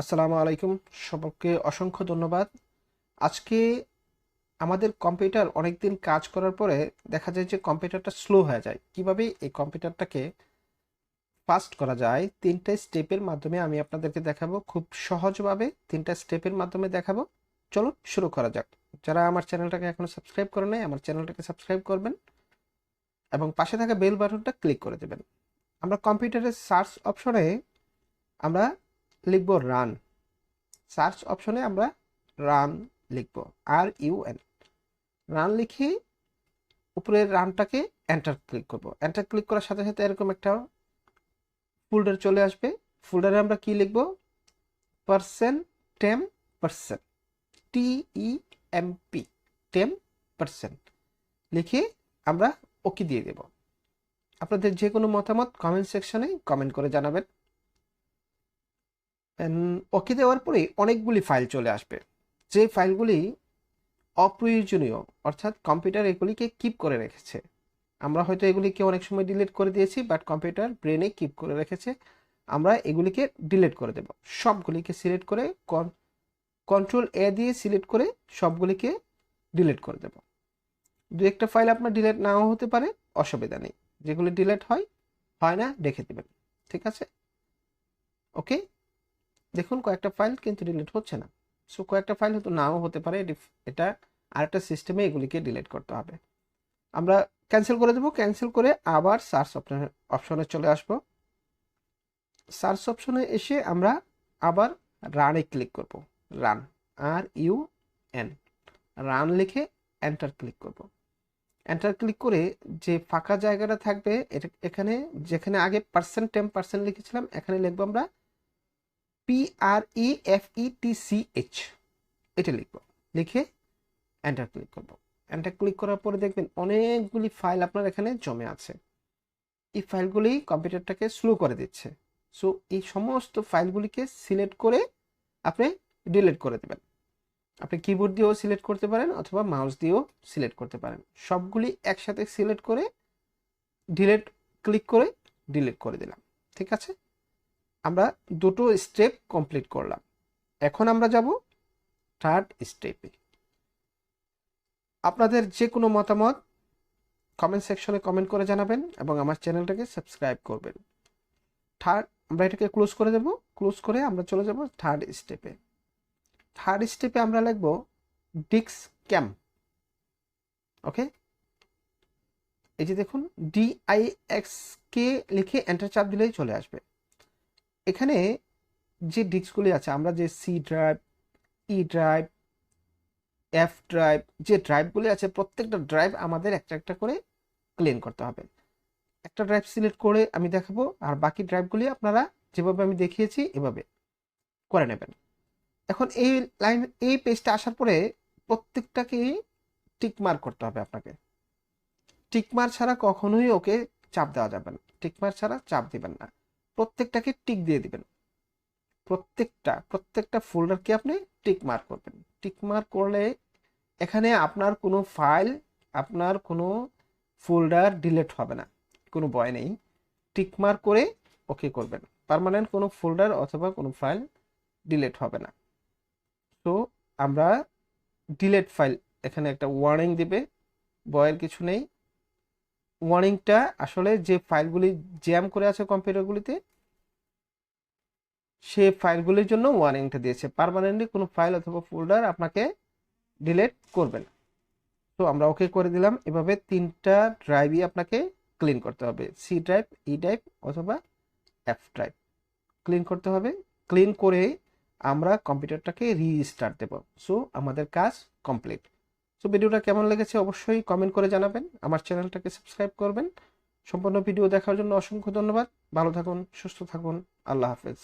আসসালামু আলাইকুম সকলকে অসংখ্য ধন্যবাদ। আজকে আমাদের কম্পিউটার অনেকদিন কাজ করার পরে দেখা যায় যে কম্পিউটারটা স্লো হয়ে যায়। কীভাবে এই কম্পিউটারটাকে ফাস্ট করা যায়, তিনটা স্টেপের মাধ্যমে আমি আপনাদেরকে দেখাবো। খুব সহজভাবে তিনটা স্টেপের মাধ্যমে দেখাবো। চলো শুরু করা যাক। যারা আমার চ্যানেলটাকে এখনও সাবস্ক্রাইব করে নাই, আমার চ্যানেলটাকে সাবস্ক্রাইব করবেন এবং পাশে থাকা বেল বাটনটা ক্লিক করে দেবেন। আমরা কম্পিউটারের সার্চ অপশনে আমরা লিখব রান সার্চ অপশনে আমরা রান লিখব আর ইউ এন রান লিখে উপরের রানটাকে এন্টার ক্লিক করব। এন্টার ক্লিক করার সাথে সাথে এরকম একটা ফোল্ডার চলে আসবে। ফোল্ডারে আমরা কি লিখব? Percent temp percent T E M P temp percent লিখে আমরা ওকে দিয়ে দেব। আপনাদের যে কোনো মতামত কমেন্ট সেকশনে কমেন্ট করে জানাবেন। ওকে দেওয়ার পরে অনেকগুলি ফাইল চলে আসবে। যে ফাইলগুলি অপ্রয়োজনীয়, অর্থাৎ কম্পিউটার এগুলিকে কিপ করে রেখেছে। আমরা হয়তো এগুলিকে অনেক সময় ডিলিট করে দিয়েছি বাট কম্পিউটার ব্রেনে কিপ করে রেখেছে। আমরা এগুলিকে ডিলিট করে দেব। সবগুলিকে সিলেক্ট করে কন্ট্রোল এ দিয়ে সিলেক্ট করে সবগুলিকে ডিলিট করে দেব। দু একটা ফাইল আপনার ডিলিট নাও হতে পারে, অসুবিধা নেই। যেগুলি ডিলিট হয় হয় না রেখে দেবেন। ঠিক আছে? ওকে দেখুন, কয়েকটা ফাইল কিন্তু ডিলিট হচ্ছে না। সো কয়েকটা ফাইল হয়তো নাও হতে পারে, এটা আরেকটা সিস্টেমে এগুলিকে ডিলিট করতে হবে। আমরা ক্যান্সেল করে দেবো। ক্যান্সেল করে আবার সার্চ অপশনে অপশনে চলে আসব। সার্চ অপশনে এসে আমরা আবার রানে ক্লিক করব। Run R U N run লিখে এন্টার ক্লিক করব। এন্টার ক্লিক করে যে ফাঁকা জায়গাটা থাকবে এখানে যেখানে আগে পার্সেন্ট টেন পার্সেন্ট লিখেছিলাম, এখানে লিখব আমরা P R E F E T C H এটা লিখব। লিখে এন্টার ক্লিক করব। এন্টার ক্লিক করার পরে দেখবেন অনেকগুলি ফাইল আপনার এখানে জমে আছে। এই ফাইলগুলি কম্পিউটারটাকে স্লো করে দিচ্ছে। সো এই সমস্ত ফাইলগুলিকে সিলেক্ট করে আপনি ডিলিট করে দেবেন। আপনি কিবোর্ড দিয়েও সিলেক্ট করতে পারেন অথবা মাউস দিয়েও সিলেক্ট করতে পারেন। সবগুলি একসাথে সিলেক্ট করে ডিলেট ক্লিক করে ডিলিট করে দিলাম। ঠিক আছে? আমরা দুটো স্টেপ কমপ্লিট করলাম। এখন আমরা যাব থার্ড স্টেপে আপনাদের যে কোনো মতামত কমেন্ট সেকশনে কমেন্ট করে জানাবেন এবং আমার চ্যানেলটাকে সাবস্ক্রাইব করবেন। থার্ড আমরা এটাকে ক্লোজ করে দেব। ক্লোজ করে আমরা চলে যাব থার্ড স্টেপে থার্ড স্টেপে আমরা লিখব ডিক্স ক্যাম ওকে এই যে দেখুন ডিআইএক্স কে লিখে এন্টার চাপ দিলেই চলে আসবে। এখানে যে ডিস্কগুলি আছে, আমরা যে C drive E drive F drive যে ড্রাইভগুলি আছে, প্রত্যেকটা ড্রাইভ আমাদের একটা একটা করে ক্লিন করতে হবে। একটা ড্রাইভ সিলেক্ট করে আমি দেখাবো, আর বাকি ড্রাইভগুলি আপনারা যেভাবে আমি দেখিয়েছি, এভাবে করে নেবেন। এখন এই লাইন এই পেজটা আসার পরে প্রত্যেকটাকেই টিকমার করতে হবে আপনাকে। টিকমার ছাড়া কখনোই ওকে চাপ দেওয়া যাবে না। টিকমার ছাড়া চাপ দিবেন না। প্রত্যেকটাকে টিক দিয়ে দিবেন। প্রত্যেকটা প্রত্যেকটা ফোল্ডারকে আপনি টিক মার্ক করবেন। টিক মার্ক করলে এখানে আপনার কোনো ফাইল, আপনার কোনো ফোল্ডার ডিলিট হবে না, কোনো ভয় নেই। টিক মার্ক করে ওকে করবেন। পারমানেন্ট কোনো ফোল্ডার অথবা কোনো ফাইল ডিলিট হবে না। তো আমরা ডিলেট ফাইল, এখানে একটা ওয়ার্নিং দিবে, বয়ের কিছু নেই। ওয়ার্নিংটা আসলে যে ফাইলগুলি জ্যাম করে আছে কম্পিউটারগুলিতে সে ফাইলগুলির জন্য ওয়ার্নিংটা দিয়েছে। পারমানেন্টলি কোনো ফাইল অথবা ফোল্ডার আপনাকে ডিলেট করবে না। তো আমরা ওকে করে দিলাম। এভাবে তিনটা ড্রাইভই আপনাকে ক্লিন করতে হবে। সি ড্রাইভ ই ড্রাইভ অথবা এফ ড্রাইভ ক্লিন করতে হবে। ক্লিন করে আমরা কম্পিউটারটাকে রিস্টার্ট দেব। সো আমাদের কাজ কমপ্লিট সো ভিডিওটা কেমন লেগেছে অবশ্যই কমেন্ট করে জানাবেন। আমার চ্যানেলটাকে সাবস্ক্রাইব করবেন। সম্পূর্ণ ভিডিও দেখার জন্য অসংখ্য ধন্যবাদ। ভালো থাকুন, সুস্থ থাকুন। আল্লাহ হাফেজ।